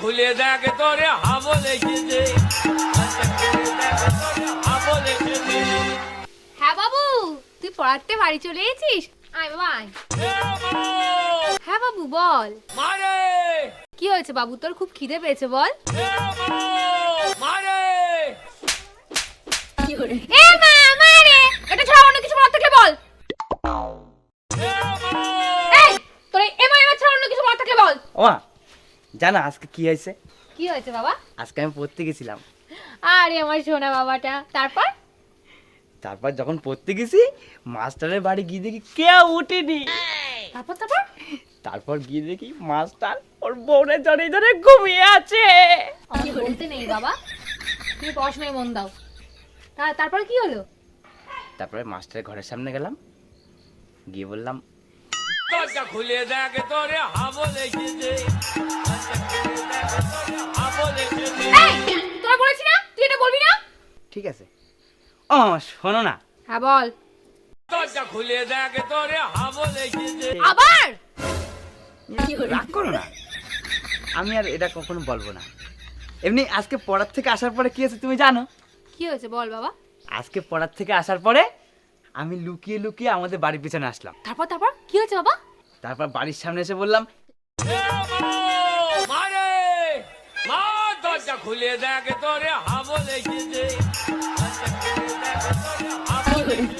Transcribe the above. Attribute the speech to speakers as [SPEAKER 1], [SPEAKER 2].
[SPEAKER 1] খুলে দেখ তোরে হাবল এসেছে।
[SPEAKER 2] হ্যাঁ বাবু তুই পড়াতে বাড়ি চলে এসেছিস আয় বাবা আয়। হ্যাঁ বাবু বল।
[SPEAKER 1] মারে!
[SPEAKER 2] কি হয়েছে বাবু তোর খুব খিদে পেয়েছে বল।
[SPEAKER 1] এ মারে!
[SPEAKER 2] এ মা মারে! এটা ছাড়া অন্য কিছু বলার থাকলে বল।
[SPEAKER 1] এ
[SPEAKER 2] এই তোর এই এমা এমা ছাড়া অন্য কিছু বলার থাকলে বল।
[SPEAKER 3] ওমা জানো আজকে কি হয়েছে?
[SPEAKER 2] কি হয়েছে বাবা?
[SPEAKER 3] আজকে আমি পড়তে গেছিলাম।
[SPEAKER 2] আরে আমার সোনা বাবাটা। তারপর?
[SPEAKER 3] তারপর যখন পড়তে গেছি মাস্টারের বাড়ি গিয়ে দেখি কেউ উঠেনি।
[SPEAKER 2] তারপর তারপর?
[SPEAKER 3] তারপর গিয়ে দেখি মাস্টার ওর বউরে জড়ে ধরে ঘুমিয়ে আছে।
[SPEAKER 2] আমি বলতে নেই বাবা। তুমি পড়াশোনায় মন দাও। তা- তারপর কি হলো?
[SPEAKER 3] তারপরে মাস্টারের ঘরের সামনে গেলাম। গিয়ে বললাম
[SPEAKER 1] দরজা খুলে দেখ তোরে হাবল এসেছে
[SPEAKER 3] ঠিক আছে। ও শোনো না।
[SPEAKER 2] হ্যাঁ বল।
[SPEAKER 1] দরজা খুলে দেখ তোরে হাবল
[SPEAKER 2] আবার?
[SPEAKER 3] রাগ করো না। আমি আর এটা কখনো বলব না। এমনি আজকে পড়ার থেকে আসার পরে কি হয়েছে তুমি জানো?
[SPEAKER 2] কি হয়েছে বল বাবা?
[SPEAKER 3] আজকে পড়ার থেকে আসার পরে আমি লুকিয়ে লুকিয়ে আমাদের বাড়ির পিছনে আসলাম।
[SPEAKER 2] তারপর তারপর? কি হয়েছে বাবা?
[SPEAKER 3] তারপর বাড়ির সামনে এসে বললাম
[SPEAKER 1] খুলে দেখ তোরে হাবল এসেছে